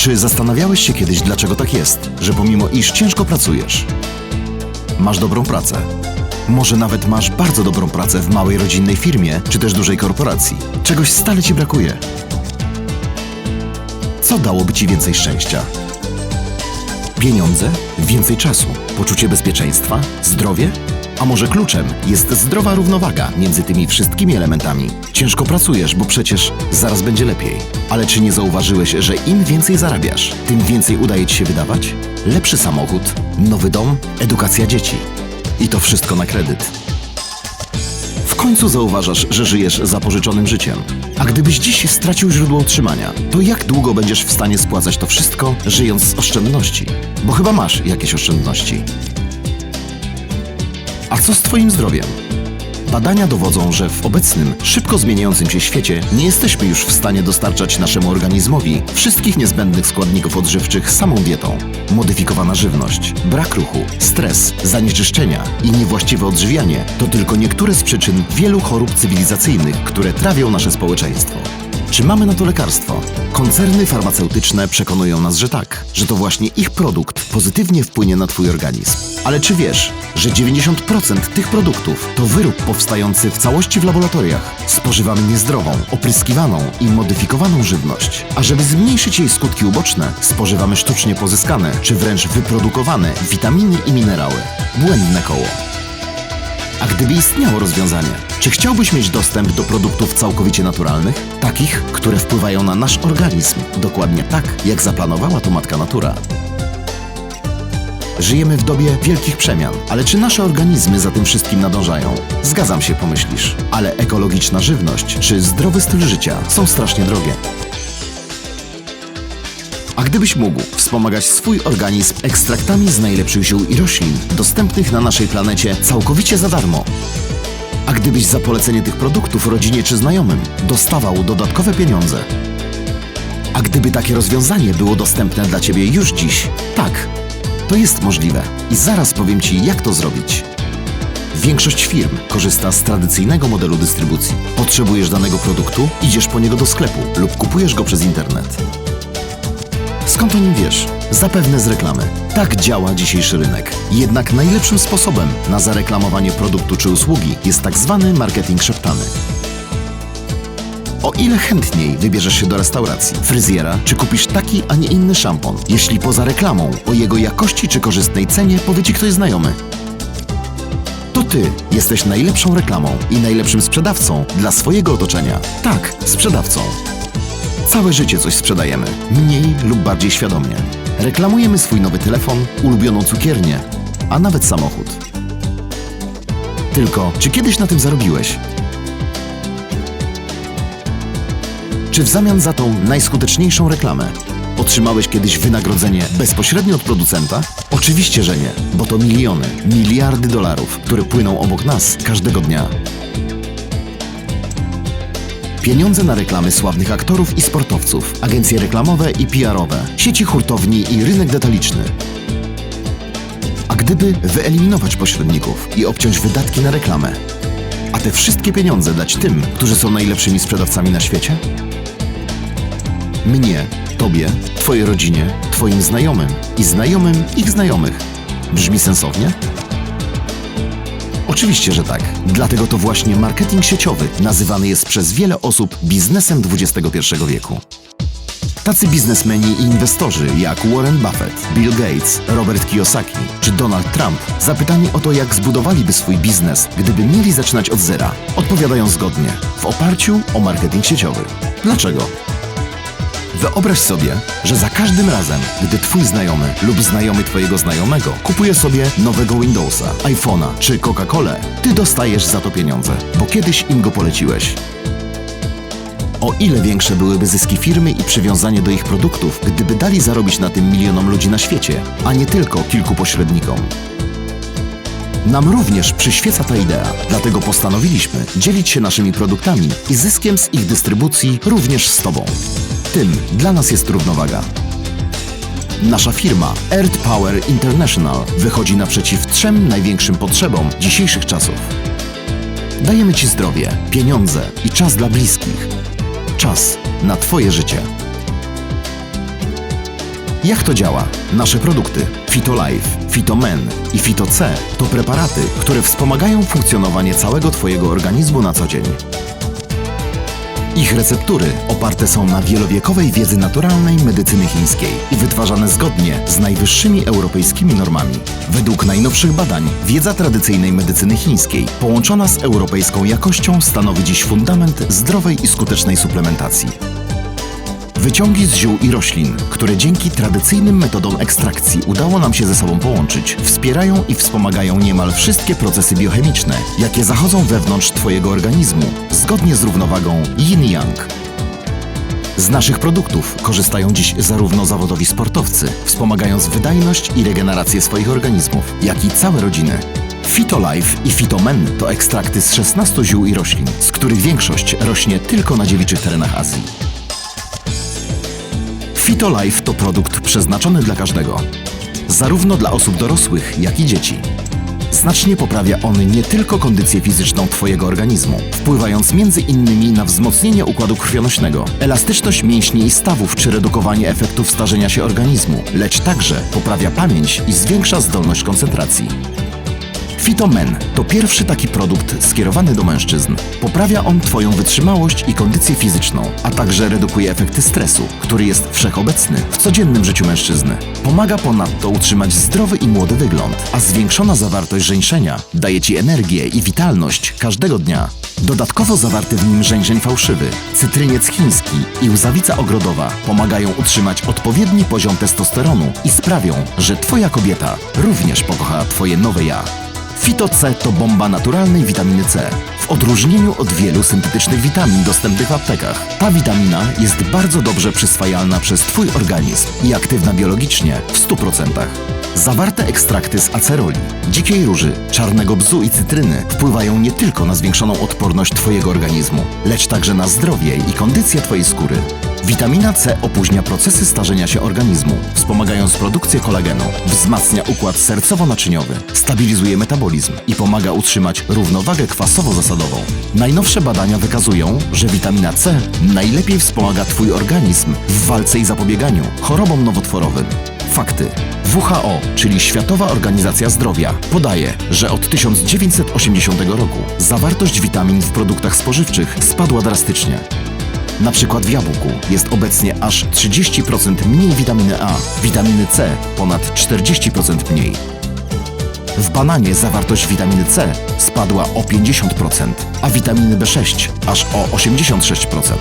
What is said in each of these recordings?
Czy zastanawiałeś się kiedyś, dlaczego tak jest, że pomimo iż ciężko pracujesz, masz dobrą pracę? Może nawet masz bardzo dobrą pracę w małej rodzinnej firmie, czy też dużej korporacji. Czegoś stale ci brakuje. Co dałoby ci więcej szczęścia? Pieniądze? Więcej czasu? Poczucie bezpieczeństwa? Zdrowie? A może kluczem jest zdrowa równowaga między tymi wszystkimi elementami? Ciężko pracujesz, bo przecież zaraz będzie lepiej. Ale czy nie zauważyłeś, że im więcej zarabiasz, tym więcej udaje ci się wydawać? Lepszy samochód, nowy dom, edukacja dzieci. I to wszystko na kredyt. W końcu zauważasz, że żyjesz zapożyczonym życiem. A gdybyś dziś stracił źródło utrzymania, to jak długo będziesz w stanie spłacać to wszystko, żyjąc z oszczędności? Bo chyba masz jakieś oszczędności. A co z Twoim zdrowiem? Badania dowodzą, że w obecnym, szybko zmieniającym się świecie nie jesteśmy już w stanie dostarczać naszemu organizmowi wszystkich niezbędnych składników odżywczych samą dietą. Modyfikowana żywność, brak ruchu, stres, zanieczyszczenia i niewłaściwe odżywianie to tylko niektóre z przyczyn wielu chorób cywilizacyjnych, które trawią nasze społeczeństwo. Czy mamy na to lekarstwo? Koncerny farmaceutyczne przekonują nas, że tak, że to właśnie ich produkt pozytywnie wpłynie na Twój organizm. Ale czy wiesz, że 90% tych produktów to wyrób powstający w całości w laboratoriach? Spożywamy niezdrową, opryskiwaną i modyfikowaną żywność. A żeby zmniejszyć jej skutki uboczne, spożywamy sztucznie pozyskane czy wręcz wyprodukowane witaminy i minerały. Błędne koło. A gdyby istniało rozwiązanie, czy chciałbyś mieć dostęp do produktów całkowicie naturalnych? Takich, które wpływają na nasz organizm dokładnie tak, jak zaplanowała to matka natura. Żyjemy w dobie wielkich przemian, ale czy nasze organizmy za tym wszystkim nadążają? Zgadzam się, pomyślisz, ale ekologiczna żywność czy zdrowy styl życia są strasznie drogie. A gdybyś mógł wspomagać swój organizm ekstraktami z najlepszych ziół i roślin, dostępnych na naszej planecie całkowicie za darmo, a gdybyś za polecenie tych produktów rodzinie czy znajomym dostawał dodatkowe pieniądze, a gdyby takie rozwiązanie było dostępne dla Ciebie już dziś, tak, to jest możliwe i zaraz powiem Ci, jak to zrobić. Większość firm korzysta z tradycyjnego modelu dystrybucji. Potrzebujesz danego produktu, idziesz po niego do sklepu lub kupujesz go przez internet. Skąd o nim wiesz? Zapewne z reklamy. Tak działa dzisiejszy rynek. Jednak najlepszym sposobem na zareklamowanie produktu czy usługi jest tak zwany marketing szeptany. O ile chętniej wybierzesz się do restauracji, fryzjera, czy kupisz taki, a nie inny szampon, jeśli poza reklamą o jego jakości czy korzystnej cenie powie ci ktoś znajomy? To ty jesteś najlepszą reklamą i najlepszym sprzedawcą dla swojego otoczenia. Tak, sprzedawcą. Całe życie coś sprzedajemy, mniej lub bardziej świadomie. Reklamujemy swój nowy telefon, ulubioną cukiernię, a nawet samochód. Tylko, czy kiedyś na tym zarobiłeś? Czy w zamian za tą najskuteczniejszą reklamę otrzymałeś kiedyś wynagrodzenie bezpośrednio od producenta? Oczywiście, że nie, bo to miliony, miliardy dolarów, które płyną obok nas każdego dnia. Pieniądze na reklamy sławnych aktorów i sportowców, agencje reklamowe i PR-owe, sieci hurtowni i rynek detaliczny. A gdyby wyeliminować pośredników i obciąć wydatki na reklamę, a te wszystkie pieniądze dać tym, którzy są najlepszymi sprzedawcami na świecie? Mnie, tobie, twojej rodzinie, twoim znajomym i znajomym ich znajomych. Brzmi sensownie? Oczywiście, że tak. Dlatego to właśnie marketing sieciowy nazywany jest przez wiele osób biznesem XXI wieku. Tacy biznesmeni i inwestorzy jak Warren Buffett, Bill Gates, Robert Kiyosaki czy Donald Trump zapytani o to, jak zbudowaliby swój biznes, gdyby mieli zaczynać od zera, odpowiadają zgodnie, w oparciu o marketing sieciowy. Dlaczego? Wyobraź sobie, że za każdym razem, gdy twój znajomy lub znajomy twojego znajomego kupuje sobie nowego Windowsa, iPhone'a czy Coca-Colę, ty dostajesz za to pieniądze, bo kiedyś im go poleciłeś. O ile większe byłyby zyski firmy i przywiązanie do ich produktów, gdyby dali zarobić na tym milionom ludzi na świecie, a nie tylko kilku pośrednikom. Nam również przyświeca ta idea, dlatego postanowiliśmy dzielić się naszymi produktami i zyskiem z ich dystrybucji również z Tobą. Tym dla nas jest równowaga. Nasza firma Earth Power International wychodzi naprzeciw trzem największym potrzebom dzisiejszych czasów. Dajemy Ci zdrowie, pieniądze i czas dla bliskich. Czas na Twoje życie. Jak to działa? Nasze produkty FitoLife, FitoMen i FitoC to preparaty, które wspomagają funkcjonowanie całego Twojego organizmu na co dzień. Ich receptury oparte są na wielowiekowej wiedzy naturalnej medycyny chińskiej i wytwarzane zgodnie z najwyższymi europejskimi normami. Według najnowszych badań, wiedza tradycyjnej medycyny chińskiej połączona z europejską jakością stanowi dziś fundament zdrowej i skutecznej suplementacji. Wyciągi z ziół i roślin, które dzięki tradycyjnym metodom ekstrakcji udało nam się ze sobą połączyć, wspierają i wspomagają niemal wszystkie procesy biochemiczne, jakie zachodzą wewnątrz Twojego organizmu, zgodnie z równowagą yin-yang. Z naszych produktów korzystają dziś zarówno zawodowi sportowcy, wspomagając wydajność i regenerację swoich organizmów, jak i całe rodziny. Fitolife i Fitomen to ekstrakty z 16 ziół i roślin, z których większość rośnie tylko na dziewiczych terenach Azji. FitoLife to produkt przeznaczony dla każdego, zarówno dla osób dorosłych, jak i dzieci. Znacznie poprawia on nie tylko kondycję fizyczną Twojego organizmu, wpływając między innymi na wzmocnienie układu krwionośnego, elastyczność mięśni i stawów czy redukowanie efektów starzenia się organizmu, lecz także poprawia pamięć i zwiększa zdolność koncentracji. Fitomen to pierwszy taki produkt skierowany do mężczyzn. Poprawia on Twoją wytrzymałość i kondycję fizyczną, a także redukuje efekty stresu, który jest wszechobecny w codziennym życiu mężczyzny. Pomaga ponadto utrzymać zdrowy i młody wygląd, a zwiększona zawartość żeńszenia daje Ci energię i witalność każdego dnia. Dodatkowo zawarty w nim żeńszeń fałszywy, cytryniec chiński i łzawica ogrodowa pomagają utrzymać odpowiedni poziom testosteronu i sprawią, że Twoja kobieta również pokocha Twoje nowe ja. Fito to bomba naturalnej witaminy C. W odróżnieniu od wielu syntetycznych witamin dostępnych w aptekach, ta witamina jest bardzo dobrze przyswajalna przez Twój organizm i aktywna biologicznie w 100%. Zawarte ekstrakty z aceroli, dzikiej róży, czarnego bzu i cytryny wpływają nie tylko na zwiększoną odporność Twojego organizmu, lecz także na zdrowie i kondycję Twojej skóry. Witamina C opóźnia procesy starzenia się organizmu, wspomagając produkcję kolagenu, wzmacnia układ sercowo-naczyniowy, stabilizuje metabolizm i pomaga utrzymać równowagę kwasowo-zasadową. Najnowsze badania wykazują, że witamina C najlepiej wspomaga Twój organizm w walce i zapobieganiu chorobom nowotworowym. Fakty. WHO, czyli Światowa Organizacja Zdrowia, podaje, że od 1980 roku zawartość witamin w produktach spożywczych spadła drastycznie. Na przykład w jabłku jest obecnie aż 30% mniej witaminy A, witaminy C ponad 40% mniej. W bananie zawartość witaminy C spadła o 50%, a witaminy B6 aż o 86%.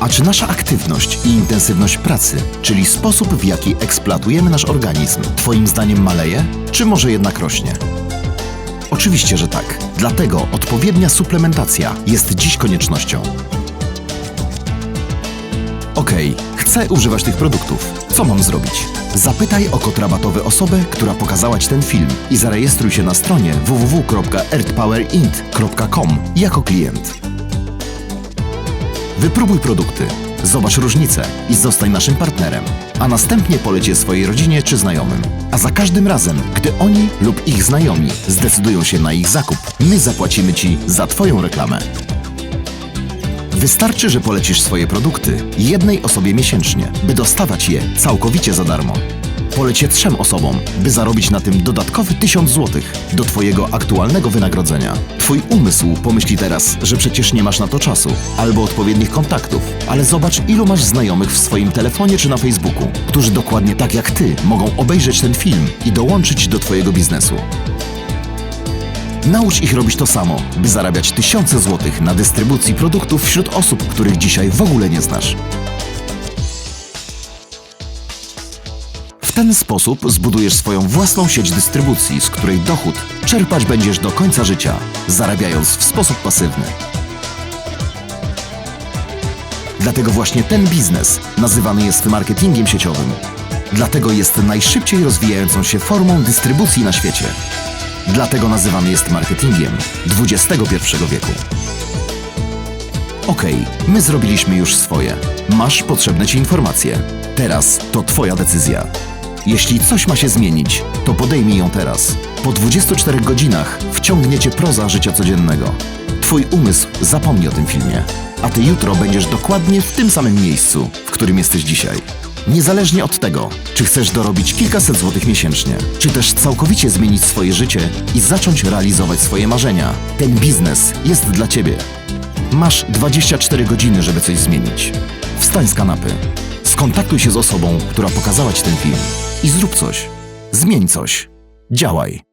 A czy nasza aktywność i intensywność pracy, czyli sposób w jaki eksploatujemy nasz organizm, Twoim zdaniem maleje, czy może jednak rośnie? Oczywiście, że tak. Dlatego odpowiednia suplementacja jest dziś koniecznością. Okej, chcę używać tych produktów. Co mam zrobić? Zapytaj o kod rabatowy osobę, która pokazała Ci ten film i zarejestruj się na stronie www.earthpowerint.com jako klient. Wypróbuj produkty, zobacz różnice i zostań naszym partnerem, a następnie poleć je swojej rodzinie czy znajomym. A za każdym razem, gdy oni lub ich znajomi zdecydują się na ich zakup, my zapłacimy Ci za Twoją reklamę. Wystarczy, że polecisz swoje produkty jednej osobie miesięcznie, by dostawać je całkowicie za darmo. Poleć je trzem osobom, by zarobić na tym dodatkowy 1000 zł do Twojego aktualnego wynagrodzenia. Twój umysł pomyśli teraz, że przecież nie masz na to czasu albo odpowiednich kontaktów, ale zobacz, ilu masz znajomych w swoim telefonie czy na Facebooku, którzy dokładnie tak jak Ty mogą obejrzeć ten film i dołączyć do Twojego biznesu. Naucz ich robić to samo, by zarabiać tysiące złotych na dystrybucji produktów wśród osób, których dzisiaj w ogóle nie znasz. W ten sposób zbudujesz swoją własną sieć dystrybucji, z której dochód czerpać będziesz do końca życia, zarabiając w sposób pasywny. Dlatego właśnie ten biznes nazywany jest marketingiem sieciowym. Dlatego jest najszybciej rozwijającą się formą dystrybucji na świecie. Dlatego nazywany jest marketingiem XXI wieku. Okej, my zrobiliśmy już swoje. Masz potrzebne Ci informacje. Teraz to Twoja decyzja. Jeśli coś ma się zmienić, to podejmij ją teraz. Po 24 godzinach wciągnie Cię proza życia codziennego. Twój umysł zapomni o tym filmie, a Ty jutro będziesz dokładnie w tym samym miejscu, w którym jesteś dzisiaj. Niezależnie od tego, czy chcesz dorobić kilkaset złotych miesięcznie, czy też całkowicie zmienić swoje życie i zacząć realizować swoje marzenia, ten biznes jest dla Ciebie. Masz 24 godziny, żeby coś zmienić. Wstań z kanapy. Skontaktuj się z osobą, która pokazała Ci ten film i zrób coś. Zmień coś. Działaj.